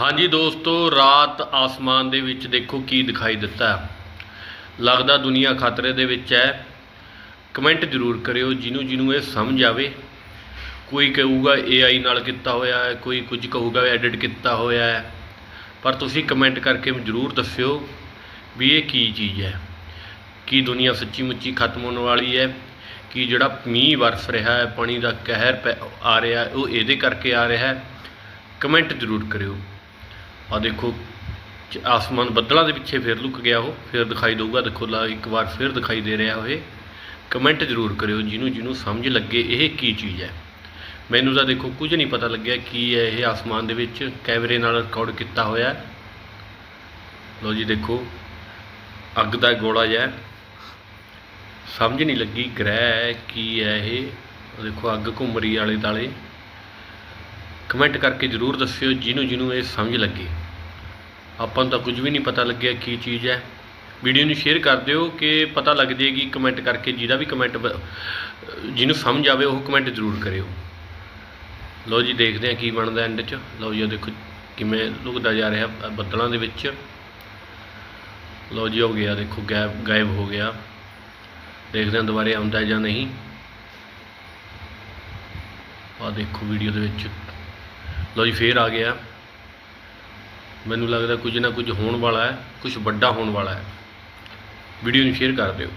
ਹਾਂਜੀ ਦੋਸਤੋ, ਰਾਤ ਆਸਮਾਨ ਦੇ ਵਿੱਚ ਦੇਖੋ ਕੀ ਦਿਖਾਈ ਦਿੱਤਾ। ਲੱਗਦਾ ਦੁਨੀਆ ਖਤਰੇ ਦੇ ਵਿੱਚ ਹੈ। ਕਮੈਂਟ ਜ਼ਰੂਰ ਕਰਿਓ, ਜਿਹਨੂੰ ਜਿਹਨੂੰ ਇਹ ਸਮਝ ਆਵੇ। ਕੋਈ ਕਹੂਗਾ AI ਨਾਲ ਕੀਤਾ ਹੋਇਆ ਹੈ, ਕੋਈ ਕੁਝ ਕਹੂਗਾ ਐਡਿਟ ਕੀਤਾ ਹੋਇਆ ਹੈ। ਪਰ ਤੁਸੀਂ ਕਮੈਂਟ ਕਰਕੇ ਜ਼ਰੂਰ ਦੱਸਿਓ ਵੀ ਇਹ ਕੀ ਚੀਜ਼ ਹੈ। ਕੀ ਦੁਨੀਆ ਸੱਚੀ ਮੁੱਚੀ ਖਤਮ ਹੋਣ ਵਾਲੀ ਹੈ? ਕੀ ਜਿਹੜਾ ਮੀਂਹ ਵਰਸ ਰਿਹਾ ਹੈ, ਪਾਣੀ ਦਾ ਕਹਿਰ ਪੈ- ਆ ਰਿਹਾ ਉਹ ਇਹਦੇ ਕਰਕੇ ਆ ਰਿਹਾ ਹੈ? ਕਮੈਂਟ ਜ਼ਰੂਰ ਕਰਿਓ। ਆ ਦੇਖੋ ਆਸਮਾਨ ਬੱਦਲਾਂ ਦੇ ਪਿੱਛੇ ਫਿਰ ਲੁਕ ਗਿਆ ਉਹ, ਫਿਰ ਦਿਖਾਈ ਦਊਗਾ, ਦੇਖੋ ਲਾ ਇੱਕ ਵਾਰ ਫਿਰ ਦਿਖਾਈ ਦੇ ਰਿਹਾ ਉਹ ਇਹ। ਕਮੈਂਟ ਜ਼ਰੂਰ ਕਰਿਓ, ਜਿਹਨੂੰ ਜਿਹਨੂੰ ਸਮਝ ਲੱਗੇ ਇਹ ਕੀ ਚੀਜ਼ ਹੈ। ਮੈਨੂੰ ਤਾਂ ਦੇਖੋ ਕੁਝ ਨਹੀਂ ਪਤਾ ਲੱਗਿਆ ਕੀ ਹੈ ਇਹ ਆਸਮਾਨ ਦੇ ਵਿੱਚ, ਕੈਮਰੇ ਨਾਲ ਰਿਕਾਰਡ ਕੀਤਾ ਹੋਇਆ ਹੈ। ਲਓ ਜੀ ਦੇਖੋ, ਅੱਗ ਦਾ ਗੋਲਾ ਜਿਹਾ ਸਮਝ ਨਹੀਂ ਲੱਗੀ, ਗ੍ਰਹਿ ਹੈ, ਕੀ ਹੈ ਇਹ। ਦੇਖੋ, ਅੱਗ ਘੁੰਮ ਰਹੀ ਆਲੇ ਦਾਲੇ ਕਮੈਂਟ ਕਰਕੇ ਜ਼ਰੂਰ ਦੱਸਿਓ ਜਿਹਨੂੰ ਜਿਹਨੂੰ ਇਹ ਸਮਝ ਲੱਗੇ। ਆਪਾਂ ਨੂੰ ਤਾਂ ਕੁਝ ਵੀ ਨਹੀਂ ਪਤਾ ਲੱਗਿਆ ਕੀ ਚੀਜ਼ ਹੈ। ਵੀਡੀਓ ਨੂੰ ਸ਼ੇਅਰ ਕਰ ਦਿਓ ਕਿ ਪਤਾ ਲੱਗ ਜਾਏਗੀ ਕਮੈਂਟ ਕਰਕੇ ਜਿਹਦਾ ਵੀ ਕਮੈਂਟ ਜਿਹਨੂੰ ਸਮਝ ਆਵੇ ਉਹ ਕਮੈਂਟ ਜ਼ਰੂਰ ਕਰਿਓ। ਲਓ ਜੀ, ਦੇਖਦੇ ਹਾਂ ਕੀ ਬਣਦਾ ਐਂਡ 'ਚ। ਲਓ ਜੀ, ਆਹ ਦੇਖੋ ਕਿਵੇਂ ਲੁਕਦਾ ਜਾ ਰਿਹਾ ਬੱਦਲਾਂ ਦੇ ਵਿੱਚ। ਲਓ ਜੀ, ਹੋ ਗਿਆ, ਦੇਖੋ ਗਾਇਬ ਗਾਇਬ ਹੋ ਗਿਆ। ਦੇਖਦੇ ਹਾਂ ਦੁਬਾਰੇ ਆਉਂਦਾ ਜਾਂ ਨਹੀਂ। ਆ ਦੇਖੋ ਵੀਡੀਓ ਦੇ ਵਿੱਚ। ਲਓ ਜੀ, ਫੇਰ ਆ ਗਿਆ। ਮੈਨੂੰ ਲੱਗਦਾ ਕੁਝ ਨਾ ਕੁਝ ਹੋਣ ਵਾਲਾ ਹੈ, ਕੁਝ ਵੱਡਾ ਹੋਣ ਵਾਲਾ ਹੈ। ਵੀਡੀਓ ਨੂੰ ਸ਼ੇਅਰ ਕਰ ਦਿਓ।